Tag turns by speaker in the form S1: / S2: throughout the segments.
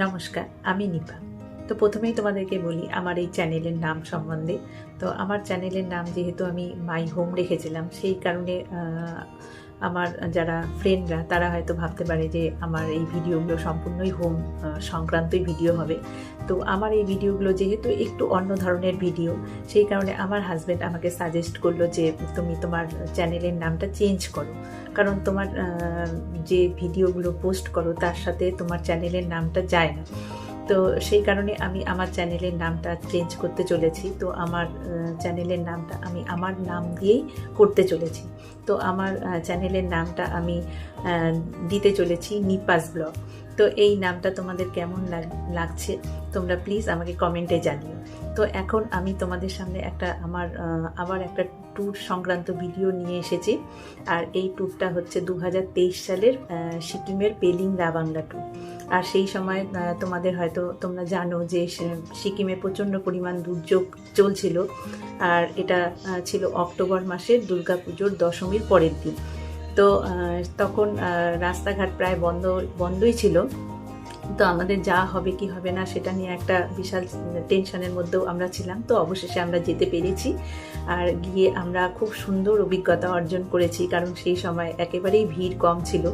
S1: নমস্কার, আমি নিপা। তো প্রথমেই তোমাদেরকে বলি, আমার এই চ্যানেলের নাম সম্বন্ধে। তো আমার চ্যানেলের নাম যেহেতু আমি মাই হোম রেখেছিলাম, সেই কারণে আমার যারা ফ্রেন্ডরা তারা হয়তো ভাবতে পারে যে আমার এই ভিডিওগুলো সম্পূর্ণই হোম সংক্রান্তই ভিডিও হবে। তো আমার এই ভিডিওগুলো যেহেতু একটু অন্য ধরনের ভিডিও সেই কারণে আমার হাজব্যান্ড আমাকে সাজেস্ট করল যে তুমি তোমার চ্যানেলের নামটা চেঞ্জ করো। কারণ তোমার যে ভিডিওগুলো পোস্ট করো, তার সাথে তোমার চ্যানেলের নামটা যায় না। তো সেই কারণে আমি আমার চ্যানেলের নামটা চেঞ্জ করতে চলেছি। তো আমার চ্যানেলের নামটা আমি আমার নাম দিয়েই করতে চলেছি। তো আমার চ্যানেলের নামটা আমি দিতে চলেছি নিপাস ব্লগ। তো এই নামটা তোমাদের কেমন লাগ- লাগছে তোমরা প্লিজ আমাকে কমেন্টে জানিও। তো এখন আমি তোমাদের সামনে একটা আমার আবার একটা ট্যুর সংক্রান্ত ভিডিও নিয়ে এসেছি। আর এই ট্যুরটা হচ্ছে দু হাজার তেইশ সালের সিকিমের পেলিং রাবাংলা ট্যুর আর সেই সময় তোমাদের হয়তো তোমরা জানো যে সিকিমে প্রচণ্ড পরিমাণ দুর্যোগ চলছিল। আর এটা ছিল অক্টোবর মাসের দুর্গাপুজোর দশমীর পরের দিন। তো তখন রাস্তাঘাট প্রায় বন্ধ, বন্ধই ছিল। তো আমাদের যা হবে কি হবে না সেটা নিয়ে একটা বিশাল টেনশনের মধ্যেও আমরা ছিলাম। তো অবশেষে আমরা যেতে পেরেছি আর গিয়ে আমরা খুব সুন্দর অভিজ্ঞতা অর্জন করেছি, কারণ সেই সময় একেবারেই ভিড় কম ছিল।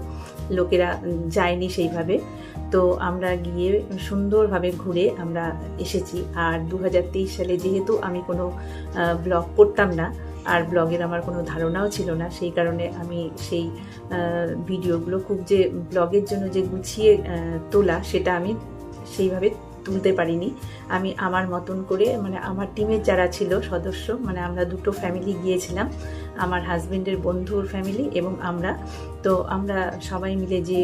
S1: লোকেরা যায়নি সেইভাবে। তো আমরা গিয়ে সুন্দরভাবে ঘুরে আমরা এসেছি। আর দু হাজার তেইশ সালে যেহেতু আমি কোনো ব্লগ করতাম না আর ব্লগের আমার কোনো ধারণাও ছিল না। সেই কারণে আমি সেই ভিডিওগুলো খুব যে ব্লগের জন্য যে গুছিয়ে তোলা সেটা আমি সেইভাবে তুলতে পারিনি। আমি আমার মতন করে মানে আমার টিমের যারা ছিল সদস্য মানে আমরা দুটো ফ্যামিলি গিয়েছিলাম, আমার হাজবেন্ডের বন্ধুর ফ্যামিলি এবং আমরা। তো আমরা সবাই মিলে যে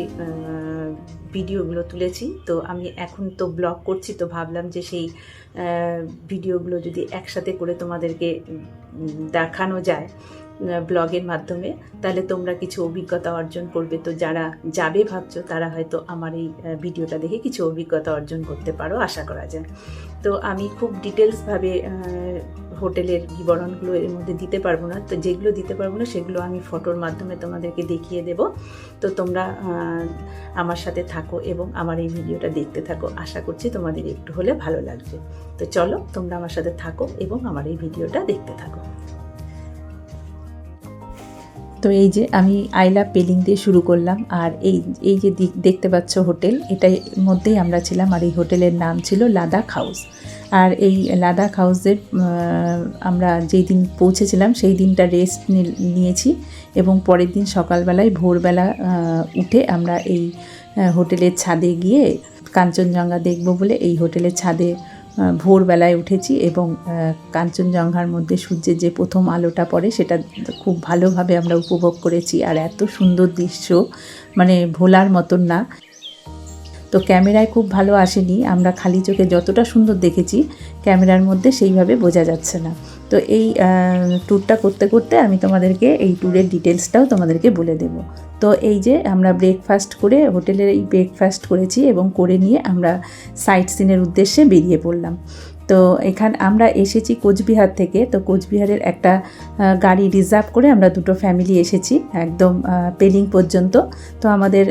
S1: ভিডিওগুলো তুলেছি। তো আমি এখন তো ব্লগ করছি, তো ভাবলাম যে সেই ভিডিওগুলো যদি একসাথে করে তোমাদেরকে দেখানো যায়। ব্লগের মাধ্যমে, তাহলে তোমরা কিছু অভিজ্ঞতা অর্জন করবে। তো যারা যাবে ভাবছ, তারা হয়তো আমার এই ভিডিওটা দেখে কিছু অভিজ্ঞতা অর্জন করতে পারো, আশা করা যায়। তো আমি খুব ডিটেলসভাবে হোটেলের বিবরণগুলো এর মধ্যে দিতে পারব না। তো যেগুলো দিতে পারব না, সেগুলো আমি ফটোর মাধ্যমে তোমাদেরকে দেখিয়ে দেব। তো তোমরা আমার সাথে থাকো এবং আমার এই ভিডিওটা দেখতে থাকো। আশা করছি তোমাদের একটু হলে ভালো লাগবে। তো চলো, তোমরা আমার সাথে থাকো এবং আমার এই ভিডিওটা দেখতে থাকো। তো এই যে আমি আইলা পেলিং দিয়ে শুরু করলাম। আর এই এই যে দেখতে পাচ্ছ হোটেল এটার মধ্যেই আমরা ছিলাম। আর এই হোটেলের নাম ছিল লাদাখ হাউস। আর এই লাদাখ হাউসের আমরা যেই দিন পৌঁছেছিলাম, সেই দিনটা রেস্ট নিয়েছি। এবং পরের দিন সকালবেলায় ভোরবেলা উঠে আমরা এই হোটেলের ছাদে গিয়ে কাঞ্চনজঙ্ঘা দেখব বলে এই হোটেলের ছাদে ভোরবেলায় উঠেছি এবং কাঞ্চনজঙ্ঘার মধ্যে সূর্যের যে প্রথম আলোটা পড়ে সেটা খুব ভালোভাবে আমরা উপভোগ করেছি আর এত সুন্দর দৃশ্য মানে ভোলার মতন না। তো ক্যামেরায় খুব ভালো আসেনি, আমরা খালি চোখে যতটা সুন্দর দেখেছি, ক্যামেরার মধ্যে সেইভাবে বোঝা যাচ্ছে না। তো এই ট্যুরটা করতে করতে আমি তোমাদেরকে এই ট্যুরের ডিটেলসটাও তোমাদেরকে বলে দেব। তো এই যে আমরা ব্রেকফাস্ট করে হোটেলের এই ব্রেকফাস্ট করেছি এবং করে নিয়ে আমরা সাইট সিনের উদ্দেশ্যে বেরিয়ে পড়লাম। তো এখান, আমরা এসেছি কোচবিহার থেকে। তো কোচবিহারের একটা গাড়ি রিজার্ভ করে আমরা দুটো ফ্যামিলি এসেছি, একদম পেলিং পর্যন্ত। তো আমাদের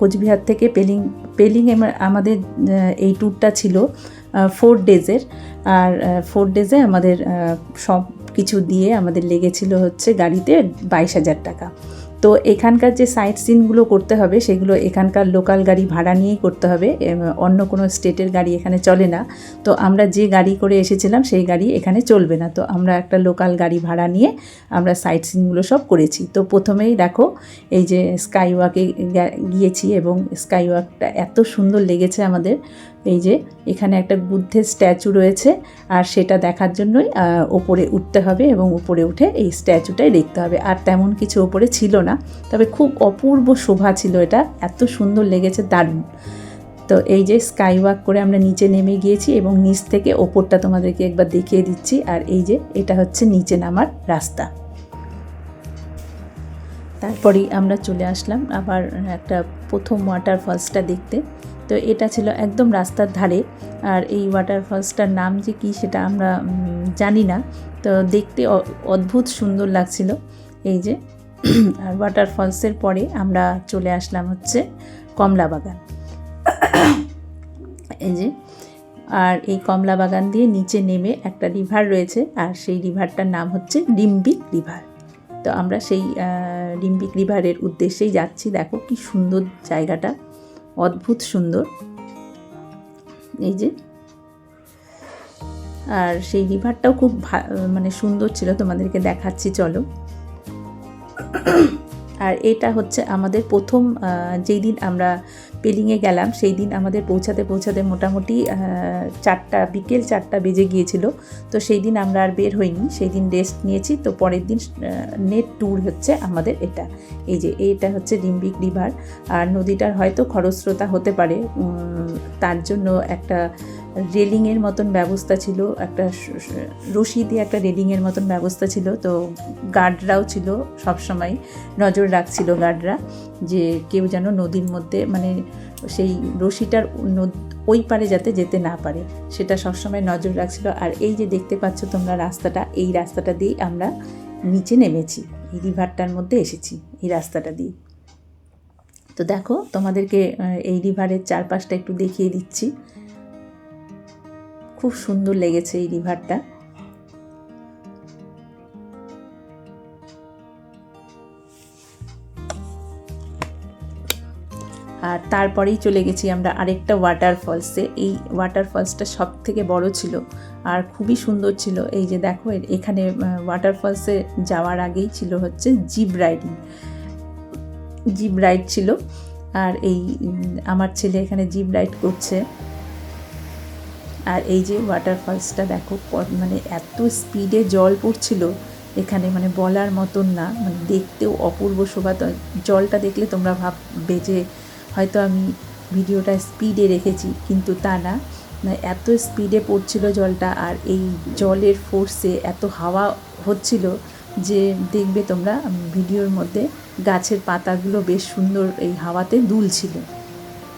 S1: কোচবিহার থেকে পেলিং পেলিং আমাদের এই ট্যুরটা ছিল ফোর ডেজের আর ফোর ডেজে আমাদের সব কিছু দিয়ে আমাদের লেগেছিল হচ্ছে গাড়িতে বাইশ হাজার টাকা। তো এখানকার যে সাইট সিনগুলো করতে হবে, সেগুলো এখানকার লোকাল গাড়ি ভাড়া নিয়েই করতে হবে। অন্য কোনো স্টেটের গাড়ি এখানে চলে না। তো আমরা যে গাড়ি করে এসেছিলাম, সেই গাড়ি এখানে চলবে না। তো আমরা একটা লোকাল গাড়ি ভাড়া নিয়ে আমরা সাইট সিনগুলো সব করেছি। তো প্রথমেই দেখো, এই যে স্কাই ওয়াকে গিয়েছি এবং স্কাই ওয়াকটা এত সুন্দর লেগেছে আমাদের। এই যে, এখানে একটা বুদ্ধের স্ট্যাচু রয়েছে আর সেটা দেখার জন্যই ওপরে উঠতে হবে এবং উপরে উঠে এই স্ট্যাচুটাই দেখতে হবে। আর তেমন কিছু ওপরে ছিল না, তবে খুব অপূর্ব শোভা ছিল এটা, এত সুন্দর লেগেছে, দারুণ। তো এই যে স্কাই ওয়াক করে আমরা নিচে নেমে গিয়েছি এবং নিচ থেকে ওপরটা তোমাদেরকে একবার দেখিয়ে দিচ্ছি। আর এই যে, এটা হচ্ছে নিচে নামার রাস্তা। তারপরেই আমরা চলে আসলাম আবার একটা প্রথম ওয়াটারফলসটা দেখতে। তো এটা ছিল একদম রাস্তার ধারে। আর এই ওয়াটারফলসটার নাম যে কী সেটা আমরা জানি না। তো দেখতে অদ্ভুত সুন্দর লাগছিল এই যে। আর ওয়াটারফলসের পরে আমরা চলে আসলাম হচ্ছে কমলা বাগান
S2: এই যে। আর এই কমলা বাগান দিয়ে নিচে নেমে একটা রিভার রয়েছে। আর সেই রিভারটার নাম হচ্ছে ডিম্বিক রিভার তো আমরা সেই ডিম্বিক রিভারের উদ্দেশ্যেই যাচ্ছি। দেখো কি সুন্দর জায়গাটা। অদ্ভুত সুন্দর। এই যে। আর সেই রিভারটাও খুব মানে সুন্দর ছিল, তোমাদেরকে দেখাচ্ছি, চলো। আর এটা হচ্ছে আমাদের প্রথম যেই দিন আমরা পেলিংয়ে গেলাম, সেই দিন আমাদের পৌঁছাতে পৌঁছাতে মোটামুটি চারটা, বিকেল চারটা বেজে গিয়েছিল। তো সেই দিন আমরা আর বের হইনি, সেই দিন রেস্ট নিয়েছি। তো পরের দিন নেট ট্যুর হচ্ছে আমাদের এটা। এই যে, এটা হচ্ছে ডিম্বিক রিভার আর নদীটার হয়তো খরস্রোতা হতে পারে তার জন্য একটা রেলিংয়ের মতন ব্যবস্থা ছিল, একটা রশি দিয়ে একটা রেলিংয়ের মতন ব্যবস্থা ছিল, তো গার্ডরাও ছিল সবসময়, নজর রাখছিল গার্ডরা যে কেউ যেন নদীর মধ্যে মানে সেই রশিটার ওই পারে যাতে যেতে না পারে, সেটা সবসময় নজর রাখছিল। আর এই যে দেখতে পাচ্ছ তোমরা রাস্তাটা, এই রাস্তাটা দিয়েই আমরা নিচে নেমেছি, এই রিভারটার মধ্যে এসেছি, এই রাস্তাটা দিয়ে। তো দেখো, তোমাদেরকে এই রিভারের চারপাশটা একটু দেখিয়ে দিচ্ছি। খুব সুন্দর লেগেছে এই রিভারটা। আর তারপরেই চলে গেছি আমরা আরেকটা ওয়াটারফলসে এই ওয়াটারফলসটা সব থেকে বড় ছিল আর খুবই সুন্দর ছিল। এই যে দেখো এখানে ওয়াটারফলসে যাওয়ার আগেই ছিল হচ্ছে জিপ রাইডিং জিপ রাইড ছিল। আর এই আমার ছেলে এখানে জিপ রাইড করছে। আর এই যে ওয়াটারফলসটা দেখো মানে এত স্পিডে জল পড়ছিল, এখানে মানে বলার মতন না মানে দেখতেও অপূর্ব শোভা। জলটা দেখলে তোমরা ভাববে যে হয়তো আমি ভিডিওটা স্পিডে রেখেছি, কিন্তু তা না। মানে এত স্পিডে পড়ছিল জলটা, আর এই জলের ফোর্সে এত হাওয়া হচ্ছিল যে দেখবে তোমরা ভিডিওর মধ্যে গাছের পাতাগুলো বেশ সুন্দর এই হাওয়াতে দুলছিল।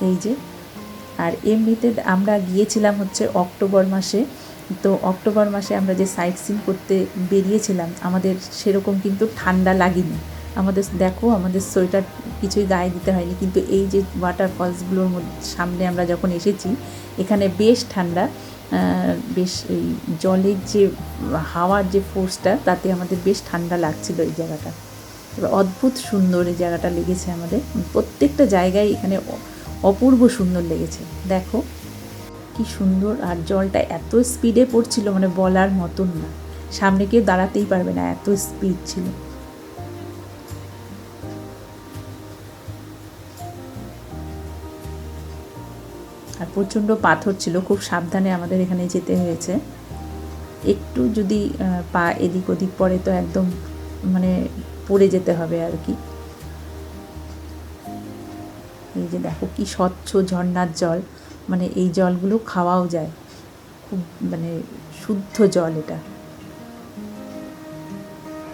S2: এই যে আর এমনিতে আমরা গিয়েছিলাম হচ্ছে অক্টোবর মাসে। তো অক্টোবর মাসে আমরা যে সাইট সিন করতে বেরিয়েছিলাম, আমাদের সেরকম কিন্তু ঠান্ডা লাগেনি। আমাদের দেখো, আমাদের সোয়েটার কিছুই গায়ে দিতে হয়নি। কিন্তু এই যে ওয়াটারফলসগুলোর মধ্যে সামনে আমরা যখন এসেছি, এখানে বেশ ঠান্ডা। বেশ এই জলের যে হাওয়ার যে ফোর্সটা তাতে আমাদের বেশ ঠান্ডা লাগছিল এই জায়গাটা। অদ্ভুত সুন্দর এই জায়গাটা লেগেছে আমাদের। প্রত্যেকটা জায়গায় এখানে অপূর্ব সুন্দর লেগেছে। দেখো, কি সুন্দর আর জলটা এত স্পিডে পড়ছিল মানে বলার মতন না। সামনে কেউ দাঁড়াতেই পারবে না, এত স্পিড ছিল। আর প্রচণ্ড পাথর ছিল, খুব সাবধানে আমাদের এখানে যেতে হয়েছে। একটু যদি পা এদিক ওদিক পড়ে তো একদম মানে পড়ে যেতে হবে আর কি। এই যে দেখো কি স্বচ্ছ ঝর্নার জল মানে এই জলগুলো খাওয়াও যায়। খুব মানে শুদ্ধ জল এটা।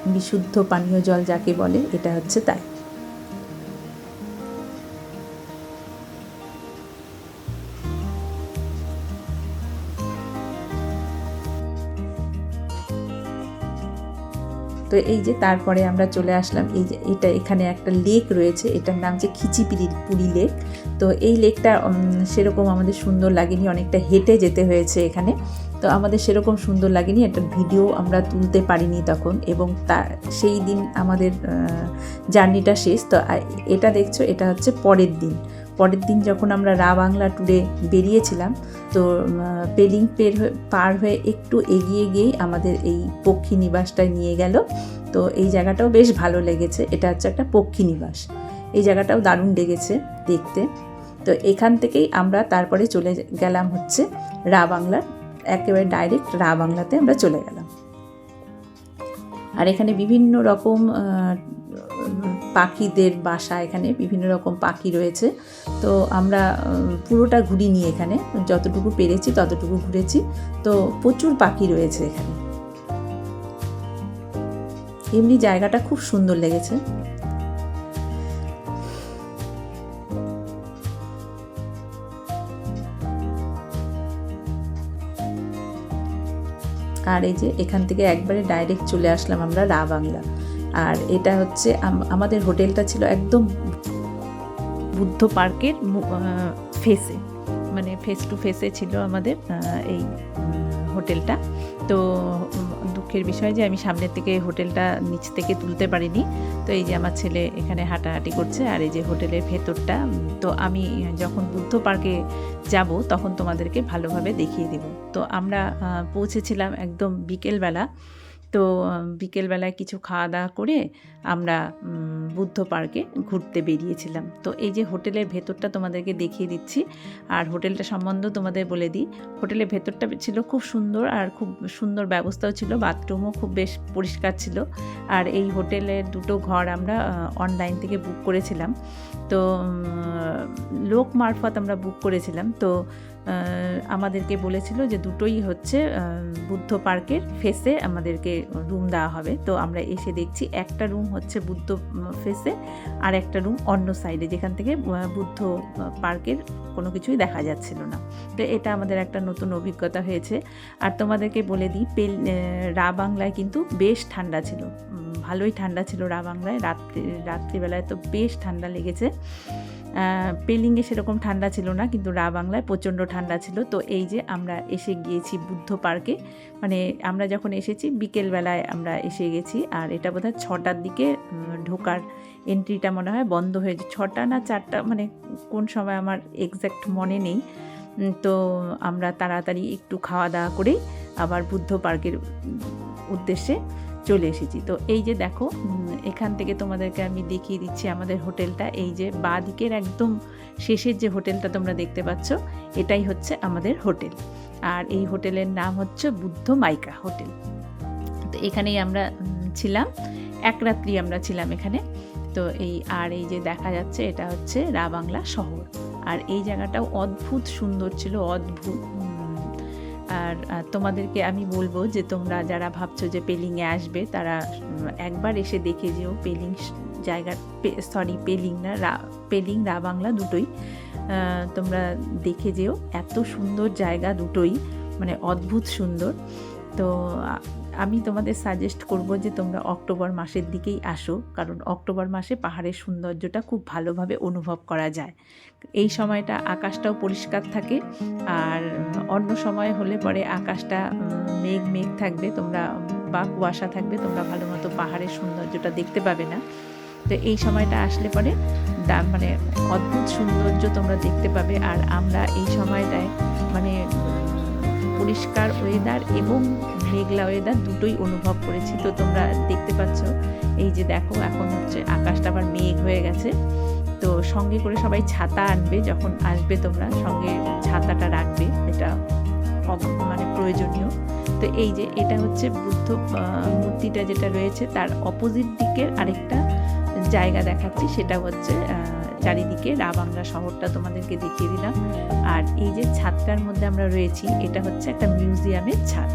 S2: বিশুদ্ধ পানীয় জল যাকে বলে, এটা হচ্ছে তাই। তো এই যে তারপরে আমরা চলে আসলাম, এই যে এটা এখানে একটা লেক রয়েছে, এটার নাম যে খিচিপিড়ি, পুরী লেক তো এই লেকটা সেরকম আমাদের সুন্দর লাগেনি, অনেকটা হেঁটে যেতে হয়েছে এখানে। তো আমাদের সেরকম সুন্দর লাগেনি, একটা ভিডিও আমরা তুলতে পারিনি তখন, এবং তা, সেই দিন আমাদের জার্নিটা শেষ। তো এটা দেখছ, এটা হচ্ছে পরের দিন। পরের দিন যখন আমরা রা বাংলা ট্যুরে বেরিয়েছিলাম, তো পেলিং পের পার হয়ে একটু এগিয়ে গিয়েই আমাদের এই পক্ষী নিবাসটায় নিয়ে গেল। তো এই জায়গাটাও বেশ ভালো লেগেছে। এটা হচ্ছে একটা পক্ষী নিবাস। এই জায়গাটাও দারুণ লেগেছে দেখতে। তো এখান থেকেই আমরা তারপরে চলে গেলাম হচ্ছে রা বাংলার, একেবারে ডাইরেক্ট রা বাংলাতে আমরা চলে গেলাম। আর এখানে বিভিন্ন রকম পাখিদের বাসা এখানে বিভিন্ন রকম পাখি রয়েছে। তো আমরা পুরোটা ঘুরিনি এখানে। যতটুকু পেরেছি ততটুকু ঘুরেছি। তো প্রচুর পাখি রয়েছে এখানে। এমনি জায়গাটা খুব সুন্দর লেগেছে। আর এই যে এখান থেকে একবারে ডাইরেক্ট চলে আসলাম আমরা রা বাংলা আর এটা হচ্ছে আমাদের হোটেলটা ছিল একদম বুদ্ধ পার্কের ফেসে মানে ফেস টু ফেসে ছিল আমাদের এই হোটেলটা। তো দুঃখের বিষয় যে আমি সামনের থেকে হোটেলটা নিচ থেকে তুলতে পারিনি। তো এই যে আমার ছেলে এখানে হাঁটাহাঁটি করছে আর এই যে হোটেলের ভেতরটা তো আমি যখন বুদ্ধ পার্কে যাব তখন তোমাদেরকে ভালোভাবে দেখিয়ে দেব। তো আমরা পৌঁছেছিলাম একদম বিকেলবেলা। তো বিকেলবেলায় কিছু খাওয়া দাওয়া করে আমরা বুদ্ধ পার্কে ঘুরতে বেরিয়েছিলাম। তো এই যে হোটেলের ভেতরটা তোমাদেরকে দেখিয়ে দিচ্ছি, আর হোটেলটা সম্বন্ধেও তোমাদের বলে দিই। হোটেলের ভেতরটা ছিল খুব সুন্দর আর খুব সুন্দর ব্যবস্থাও ছিল, বাথরুমও খুব বেশ পরিষ্কার ছিল। আর এই হোটেলের দুটো ঘর আমরা অনলাইন থেকে বুক করেছিলাম। তো লোক মারফত আমরা বুক করেছিলাম। তো আমাদেরকে বলেছিল যে দুটোই হচ্ছে বুদ্ধ পার্কের ফেসে আমাদেরকে রুম দেওয়া হবে। তো আমরা এসে দেখছি একটা রুম হচ্ছে বুদ্ধ ফেসে আর একটা রুম অন্য সাইডে যেখান থেকে বুদ্ধ পার্কের কোনো কিছুই দেখা যাচ্ছিল না। তো এটা আমাদের একটা নতুন অভিজ্ঞতা হয়েছে। আর তোমাদেরকে বলে দিই, পেল রা বাংলায় কিন্তু বেশ ঠান্ডা ছিল। ভালোই ঠান্ডা ছিল রা বাংলায়। রাত্রি, রাত্রিবেলায় তো বেশ ঠান্ডা লেগেছে। পেলিংয়ে সেরকম ঠান্ডা ছিল না, কিন্তু রা বাংলায় প্রচণ্ড ঠান্ডা ছিল। তো এই যে আমরা এসে গিয়েছি বুদ্ধ পার্কে মানে আমরা যখন এসেছি বিকেলবেলায় আমরা এসে গেছি, আর এটা বোধহয় ছটার দিকে ঢোকার এন্ট্রিটা মনে হয় বন্ধ হয়েছে। ছটা না চারটা মানে কোন সময় আমার এক্স্যাক্ট মনে নেই। তো আমরা তাড়াতাড়ি একটু খাওয়া দাওয়া করেই আবার বুদ্ধ পার্কের উদ্দেশ্যে চলে এসেছি। তো এই যে দেখো এখান থেকে তোমাদেরকে আমি দেখিয়ে দিচ্ছি আমাদের হোটেলটা। এই যে বাঁ দিকের একদম শেষের যে হোটেলটা তোমরা দেখতে পাচ্ছ, এটাই হচ্ছে আমাদের হোটেল। আর এই হোটেলের নাম হচ্ছে বুদ্ধ মাইকা হোটেল। তো এখানেই আমরা ছিলাম। এক রাত্রি আমরা ছিলাম এখানে। তো এই, আর এই যে দেখা যাচ্ছে, এটা হচ্ছে রা বাংলা শহর। আর এই জায়গাটাও অদ্ভুত সুন্দর ছিল, অদ্ভুত আর তোমাদেরকে আমি বলব যে তোমরা যারা ভাবছ যে পেলিংয়ে আসবে, তারা একবার এসে দেখে যেও পেলিং জায়গা সরি পেলিং না, রা, পেলিং রা বাংলা দুটোই। তোমরা দেখে যেও, এত সুন্দর জায়গা দুটোই মানে অদ্ভুত সুন্দর। তো আমি তোমাদের সাজেস্ট করব যে তোমরা অক্টোবর মাসের দিকেই আসো, কারণ অক্টোবর মাসে পাহাড়ের সৌন্দর্যটা খুব ভালোভাবে অনুভব করা যায়। এই সময়টা আকাশটাও পরিষ্কার থাকে, আর অন্য সময় হলে পরে আকাশটা মেঘ মেঘ থাকবে, তোমরা বা কুয়াশা থাকবে, তোমরা ভালো মতো পাহাড়ের সৌন্দর্যটা দেখতে পাবে না। তো এই সময়টা আসলে পরে মানে অদ্ভুত সৌন্দর্য তোমরা দেখতে পাবে, আর আমরা এই সময়টায় মানে পরিষ্কার ওয়েদার এবং মেঘলা ওয়েদার দুটোই অনুভব করেছি। তো তোমরা দেখতে পাচ্ছ, এই যে দেখো, এখন হচ্ছে আকাশটা আবার মেঘ হয়ে গেছে। তো সঙ্গে করে সবাই ছাতা আনবে, যখন আসবে তোমরা, সঙ্গে ছাতাটা রাখবে, এটা মানে প্রয়োজনীয়। তো এই যে, এটা হচ্ছে বুদ্ধ মূর্তিটা যেটা রয়েছে, তার অপোজিট দিকের আরেকটা জায়গা দেখাচ্ছি, সেটা হচ্ছে চারিদিকে রাবাংলা শহরটা তোমাদেরকে দেখিয়ে দিলাম। আর এই যে ছাদটার মধ্যে আমরা রয়েছি, এটা হচ্ছে একটা মিউজিয়ামের ছাদ।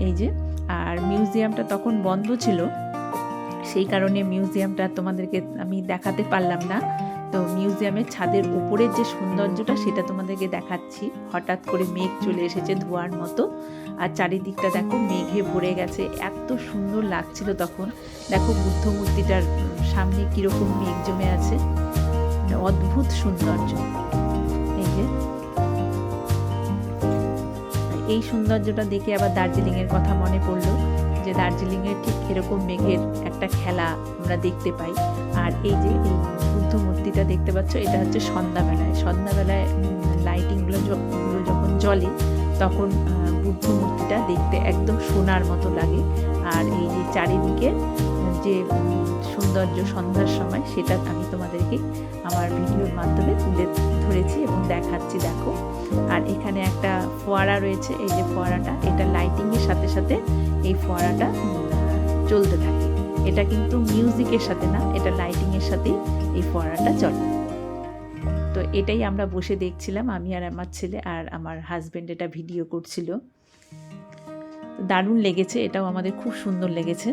S2: এই যে, আর মিউজিয়ামটা তখন বন্ধ ছিল। সেই কারণে মিউজিয়ামটা তোমাদেরকে আমি দেখাতে পারলাম না। তো মিউজিয়ামের ছাদের উপরের যে সৌন্দর্যটা, সেটা তোমাদেরকে দেখাচ্ছি। হঠাৎ করে মেঘ চলে এসেছে ধোয়ার মতো। আর চারিদিকটা দেখো, মেঘে ভরে গেছে। এত সুন্দর লাগছিল তখন। দেখো বুদ্ধ মূর্তিটার সামনে কীরকম মেঘ জমে আছে। মানে অদ্ভুত সৌন্দর্য। এই যে। এই সৌন্দর্যটা দেখে আবার দার্জিলিংয়ের কথা মনে পড়ল যে দার্জিলিংয়ের ঠিক এরকম মেঘের একটা খেলা আমরা দেখতে পাই। আর এই যে এই বুদ্ধ মূর্তিটা দেখতে পাচ্ছ, এটা হচ্ছে সন্ধ্যাবেলায়। সন্ধ্যাবেলায় লাইটিংগুলো গুলো যখন জ্বলে, তখন বুদ্ধ মূর্তিটা দেখতে একদম সোনার মতো লাগে। আর এই যে চারিদিকে যে সৌন্দর্য সন্ধ্যার সময়, সেটা আমি তোমাদেরকে আমার ভিডিওর মাধ্যমে তুলে ধরেছি এবং দেখাচ্ছি, দেখো। আর এখানে একটা ফোয়ারা রয়েছে, এই যে ফোয়ারাটা, এটা লাইটিংয়ের সাথে সাথে এই ফোয়ারাটা চলতে থাকে। এটা কিন্তু মিউজিকের সাথে না, এটা লাইটিংয়ের সাথেই এই ফোয়ারাটা চলে। তো এটাই আমরা বসে দেখছিলাম, আমি আর আমার ছেলে আর আমার হাজব্যান্ড এটা ভিডিও করছিল। দারুণ লেগেছে, এটাও আমাদের খুব সুন্দর লেগেছে।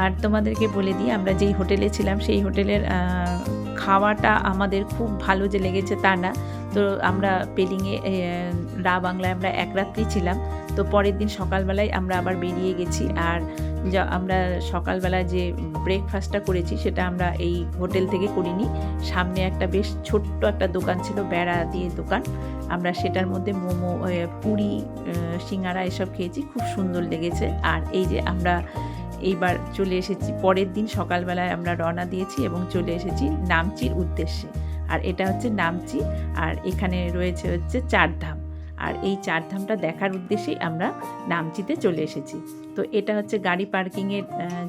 S2: আর তোমাদেরকে বলে দিই, আমরা যেই হোটেলে ছিলাম, সেই হোটেলের খাওয়াটা আমাদের খুব ভালো যে লেগেছে তা না। তো আমরা পেলিংয়ে রা বাংলায় আমরা এক রাত্রি ছিলাম। তো পরের দিন সকালবেলায় আমরা আবার বেরিয়ে গেছি। আর যা, আমরা সকালবেলা যে ব্রেকফাস্টটা করেছি, সেটা আমরা এই হোটেল থেকে করিনি। সামনে একটা বেশ ছোট্ট একটা দোকান ছিল, বেড়া দিয়ে দোকান। আমরা সেটার মধ্যে মোমো পুরি সিঙ্গারা এসব খেয়েছি, খুব সুন্দর লেগেছে। আর এই যে আমরা এইবার চলে এসেছি। পরের দিন সকালবেলায় আমরা রওনা দিয়েছি এবং চলে এসেছি নামচির উদ্দেশ্যে। আর এটা হচ্ছে নামচি, আর এখানে রয়েছে হচ্ছে চারধাম। আর এই চারধামটা দেখার উদ্দেশ্যেই আমরা নামচিতে চলে এসেছি। তো এটা হচ্ছে গাড়ি পার্কিংয়ের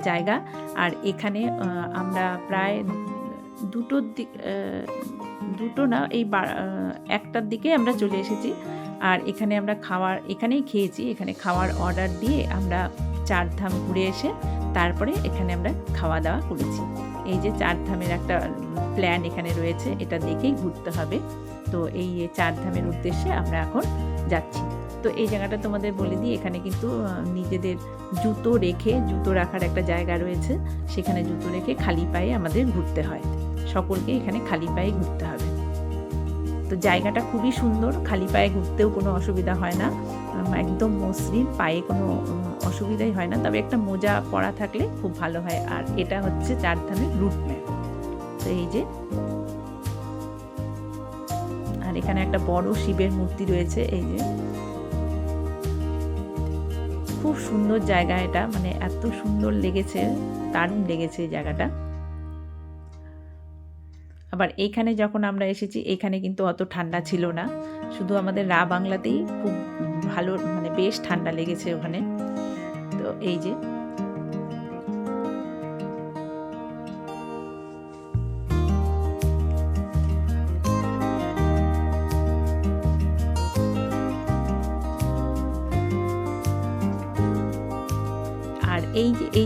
S2: জায়গা। আর এখানে আমরা প্রায় দুটোর দিক দুটো না, এই একটার দিকে আমরা চলে এসেছি। আর এখানে আমরা খাওয়ার, এখানেই খেয়েছি। এখানে খাওয়ার অর্ডার দিয়ে আমরা চারধাম ঘুরে এসে তারপরে এখানে আমরা খাওয়া দাওয়া করেছি। এই যে চারধামের একটা প্ল্যান এখানে রয়েছে, এটা দেখেই ঘুরতে হবে। তো এই চারধামের উদ্দেশ্যে আমরা এখন যাচ্ছি। তো এই জায়গাটা তোমাদের বলে দিই, এখানে কিন্তু নিজেদের জুতো রেখে, জুতো রাখার একটা জায়গা রয়েছে। সেখানে জুতো রেখে খালি পায়ে আমাদের ঘুরতে হয়। সকলকে এখানে খালি পায়ে ঘুরতে হবে। তো জায়গাটা খুবই সুন্দর, খালি পায়ে ঘুরতেও কোনো অসুবিধা হয় না। একদম মসৃণ, পায়ে কোনো অসুবিধাই হয় না। তবে একটা মোজা পরা থাকলে খুব ভালো হয়। আর এটা হচ্ছে চারধামের রুট ম্যাপ। তো এই যে। আর এখানে একটা বড় শিবের মূর্তি রয়েছে, এই যে। খুব সুন্দর জায়গা এটা। মানে এত সুন্দর লেগেছে, দারুণ লেগেছে এই জায়গাটা। আবার এইখানে যখন আমরা এসেছি এখানে কিন্তু অত ঠান্ডা ছিল না। শুধু আমাদের রা বাংলাতেই খুব ভালো মানে বেশ ঠান্ডা লেগেছে ওখানে। তো এই যে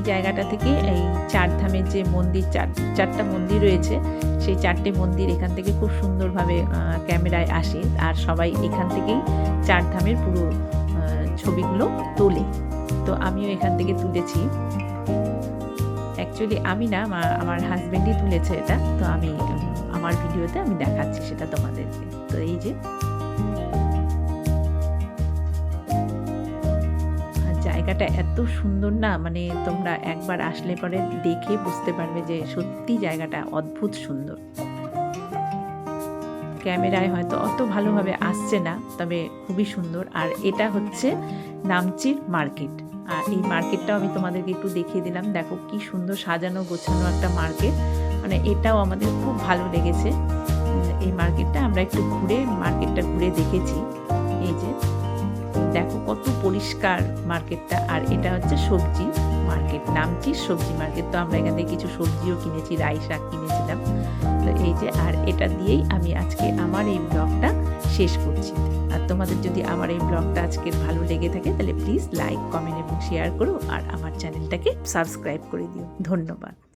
S2: জায়গাটা থেকে এই চারধামের যে মন্দির, চার, চারটা মন্দির রয়েছে, সেই চারটে মন্দির এখান থেকে খুব সুন্দরভাবে ক্যামেরায় আসে আর সবাই এখান থেকেই চারধামের পুরো ছবিগুলো তোলে। তো আমিও এখান থেকে তুলেছি। অ্যাকচুয়ালি আমি না আমার- হাজব্যান্ডই তুলেছে এটা। তো আমি, আমার ভিডিওতে আমি দেখাচ্ছি সেটা তোমাদেরকে। তো এই যে। জায়গাটা এত সুন্দর না? মানে তোমরা একবার আসলে পরে দেখে বুঝতে পারবে যে সত্যি জায়গাটা অদ্ভুত সুন্দর। ক্যামেরায় হয়তো অত ভালোভাবে আসছে না, তবে খুবই সুন্দর। আর এটা হচ্ছে নামচির মার্কেট। আর এই মার্কেটটাও আমি তোমাদেরকে একটু দেখিয়ে দিলাম। দেখো কি সুন্দর সাজানো গোছানো একটা মার্কেট। মানে এটাও আমাদের খুব ভালো লেগেছে। এই মার্কেটটা আমরা একটু ঘুরে মার্কেটটা ঘুরে দেখেছি। এই যে দেখো কত পরিষ্কার মার্কেটটা। আর এটা হচ্ছে সবজি মার্কেট। নামছি সবজি মার্কেট। তো আমরা এখান থেকে কিছু সবজিও কিনেছি, রাই শাক কিনেছিলাম। তো এই যে, আর এটা দিয়েই আমি আজকে আমার এই ব্লগটা শেষ করছি। আর তোমাদের যদি আমার এই ব্লগটা আজকে ভালো লেগে থাকে, তাহলে প্লিজ লাইক কমেন্ট এবং শেয়ার করো। আর আমার চ্যানেলটাকে সাবস্ক্রাইব করে দিও। ধন্যবাদ।